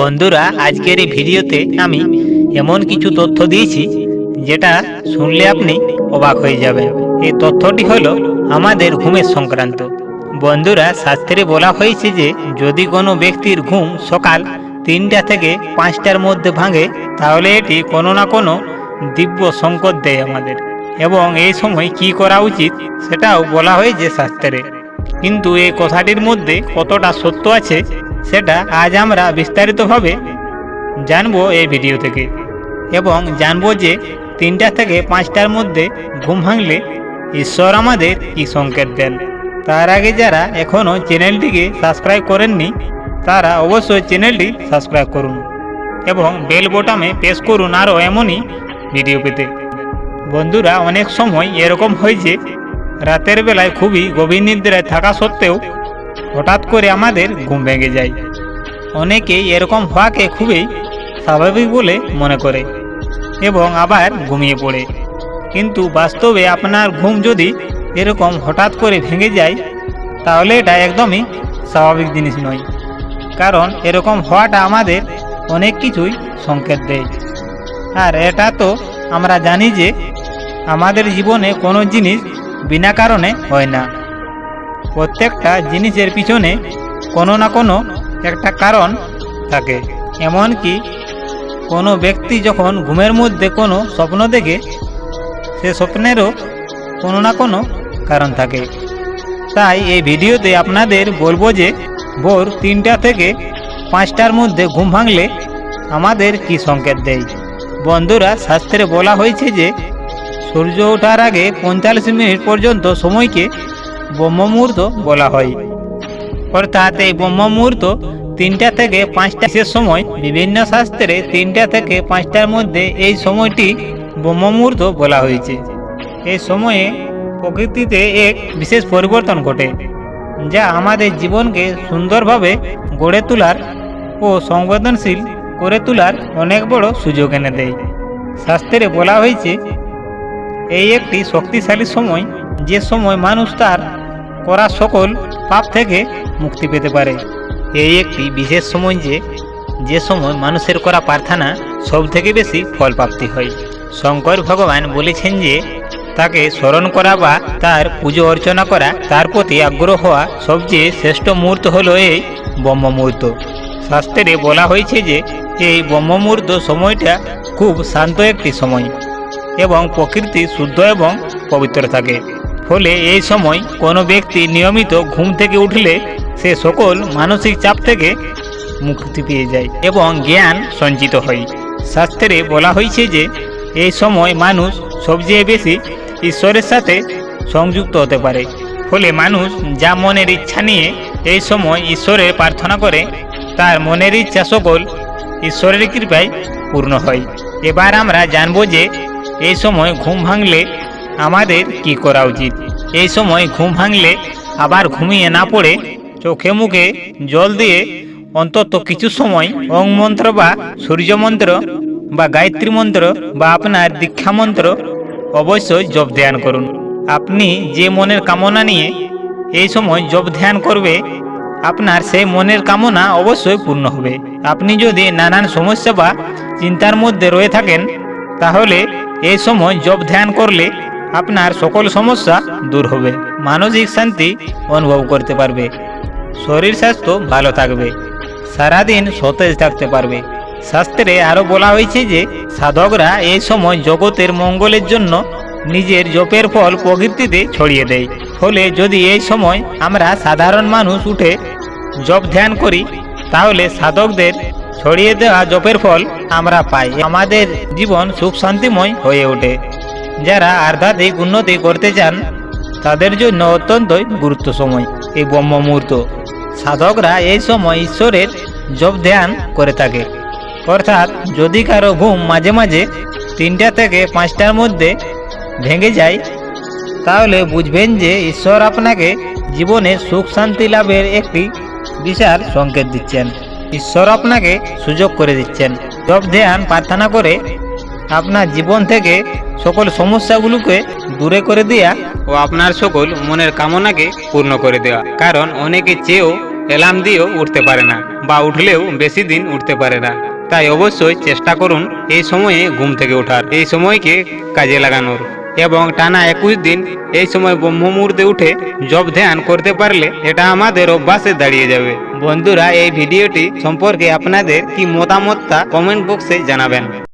বন্ধুরা, আজকের এই ভিডিওতে আমি এমন কিছু তথ্য দিয়েছি যেটা শুনলে আপনি অবাক হয়ে যাবেন। এই তথ্যটি হলো আমাদের ঘুমের সংক্রান্ত। বন্ধুরা, শাস্ত্রে বলা হয়েছে যে, যদি কোনো ব্যক্তির ঘুম সকাল তিনটা থেকে পাঁচটার মধ্যে ভাঙে, তাহলে এটি কোনো না কোনো দিব্য সংকট দেয় আমাদের। এবং এই সময় কি করা উচিত, সেটাও বলা হয়েছে শাস্ত্রে। কিন্তু এই কথাটির মধ্যে কতটা সত্য আছে, সেটা আজ আমরা বিস্তারিতভাবে জানব এই ভিডিও থেকে। এবং জানব যে তিনটা থেকে পাঁচটার মধ্যে ঘুম ভাঙলে ঈশ্বর আমাদের কি সংকেত দেন। তার আগে যারা এখনও চ্যানেলটিকে সাবস্ক্রাইব করেননি, তারা অবশ্যই চ্যানেলটি সাবস্ক্রাইব করুন এবং বেল বোটামে প্রেস করুন আরও এমনই ভিডিও পেতে। বন্ধুরা, অনেক সময় এরকম হয় যে রাতের বেলায় খুবই গভীর নিদ্রায় থাকা সত্ত্বেও হঠাৎ করে আমাদের ঘুম ভেঙে যায়। অনেকেই এরকম হওয়াকে খুবই স্বাভাবিক বলে মনে করে এবং আবার ঘুমিয়ে পড়ে। কিন্তু বাস্তবে আপনার ঘুম যদি এরকম হঠাৎ করে ভেঙে যায়, তাহলে এটা একদমই স্বাভাবিক জিনিস নয়। কারণ এরকম হওয়াটা আমাদের অনেক কিছুই সংকেত দেয়। আর এটা তো আমরা জানি যে আমাদের জীবনে কোনো জিনিস বিনা কারণে হয় না। প্রত্যেকটা জিনিসের পিছনে কোনো না কোনো একটা কারণ থাকে। এমনকি কোনো ব্যক্তি যখন ঘুমের মধ্যে কোনো স্বপ্ন দেখে, সে স্বপ্নেরও কোনো না কোনো কারণ থাকে। তাই এই ভিডিওতে আপনাদের বলব যে, ভোর তিনটা থেকে পাঁচটার মধ্যে ঘুম ভাঙলে আমাদের কি সংকেত দেয়? বন্ধুরা, শাস্ত্রে বলা হয়েছে যে সূর্য ওঠার আগে পঁয়তাল্লিশ মিনিট পর্যন্ত সময়কে ব্রহ্ম মুহূর্ত বলা হয়। অর্থাৎ এই ব্রহ্ম মুহূর্ত তিনটা থেকে পাঁচটা শেষ সময়, বিভিন্ন শাস্ত্রে তিনটা থেকে পাঁচটার মধ্যে এই সময়টি ব্রহ্ম মুহূর্ত বলা হয়েছে। এই সময়ে প্রকৃতিতে এক বিশেষ পরিবর্তন ঘটে, যা আমাদের জীবনকে সুন্দরভাবে গড়ে তোলার ও সংবেদনশীল করে তোলার অনেক বড় সুযোগ এনে দেয়। শাস্ত্রে বলা হয়েছে এই একটি শক্তিশালী সময়, যে সময় মানুষ তার করা সকল পাপ থেকে মুক্তি পেতে পারে। এই একটি বিশেষ সময় যে যে সময় মানুষের করা প্রার্থনা সব থেকে বেশি ফল প্রাপ্তি হয়। শঙ্কর ভগবান বলেছেন যে, তাকে স্মরণ করা বা তার পুজো অর্চনা করা, তার প্রতি আগ্রহ হওয়া সবচেয়ে শ্রেষ্ঠ মুহূর্ত হল এই ব্রহ্ম মুহূর্ত শাস্ত্রে বলা হয়েছে যে, এই ব্রহ্ম মুহূর্ত সময়টা খুব শান্ত একটি সময়। এবং প্রকৃতি শুদ্ধ এবং পবিত্র থাকে। ফলে এই সময় কোনো ব্যক্তি নিয়মিত ঘুম থেকে উঠলে সে সকল মানসিক চাপ থেকে মুক্তি পেয়ে যায় এবং জ্ঞান সঞ্চিত হয়। শাস্ত্রে বলা হয়েছে যে, এই সময় মানুষ সবচেয়ে বেশি ঈশ্বরের সাথে সংযুক্ত হতে পারে। ফলে মানুষ যা মনের ইচ্ছা নিয়ে এই সময় ঈশ্বরের প্রার্থনা করে, তার মনের ইচ্ছা সকল ঈশ্বরের কৃপায় পূর্ণ হয়। এবার আমরা জানব যে এই সময় ঘুম ভাঙলে আমাদের কি করা উচিত? এই সময় ঘুম ভাঙলে আবার ঘুমিয়ে না পড়ে চোখে মুখে জল দিয়ে অন্তত কিছু সময় অং মন্ত্র বা সূর্য মন্ত্র বা গায়ত্রী মন্ত্র বা আপনার দীক্ষা মন্ত্র অবশ্যই জপ ধ্যান করুন। আপনি যে মনের কামনা নিয়ে এই সময় জপ ধ্যান করবে, আপনার সেই মনের কামনা অবশ্যই পূর্ণ হবে। আপনি যদি নানান সমস্যা বা চিন্তার মধ্যে রয়ে থাকেন, তাহলে এই সময় জপ ধ্যান করলে আপনার সকল সমস্যা দূর হবে। মানসিক শান্তি অনুভব করতে পারবে। শরীর স্বাস্থ্য ভালো থাকবে। সারাদিন সতেজ থাকতে পারবে। শাস্ত্রে আরও বলা হয়েছে যে, সাধকরা এই সময় জগতের মঙ্গলের জন্য নিজের জপের ফল প্রকৃতিতে ছড়িয়ে দেয়। ফলে যদি এই সময় আমরা সাধারণ মানুষ উঠে জপ ধ্যান করি, তাহলে সাধকদের ছড়িয়ে দেওয়া জপের ফল আমরা পাই। আমাদের জীবন সুখ শান্তিময় হয়ে ওঠে। যারা আধ্যাত্মিক উন্নতি করতে চান, তাদের জন্য অত্যন্তই গুরুত্ব সময় এই ব্রহ্ম মুহূর্ত সাধকরা এই সময় ঈশ্বরের জপ ধ্যান করে থাকে। অর্থাৎ যদি কারও ঘুম মাঝে মাঝে তিনটা থেকে পাঁচটার মধ্যে ভেঙে যায়, তাহলে বুঝবেন যে ঈশ্বর আপনাকে জীবনে সুখ শান্তি লাভের একটি বিশাল সংকেত দিচ্ছেন। ঈশ্বর আপনাকে সুযোগ করে দিচ্ছেন। জব ধ্যান, প্রার্থনা করে আপনার জীবন থেকে সকল সমস্যাগুলোকে দূরে করে দেয়া ও আপনার সকল মনের কামনাকে পূর্ণ করে দেওয়া কারণ অনেকে চেয়েও অ্যালার্ম দিয়েও উঠতে পারে না বা উঠলেও বেশি দিন উঠতে পারে না। তাই অবশ্যই চেষ্টা করুন এই সময়ে ঘুম থেকে ওঠার। এই সময়কে কাজে লাগানোর। এবং টানা একুশ দিন এই সময় ব্রহ্ম মুহূর্তে উঠে জব ধ্যান করতে পারলে এটা আমাদের অভ্যাসে দাঁড়িয়ে যাবে। বন্ধুরা, এই ভিডিওটি সম্পর্কে আপনাদের কি মতামতটা কমেন্ট বক্সে জানাবেন।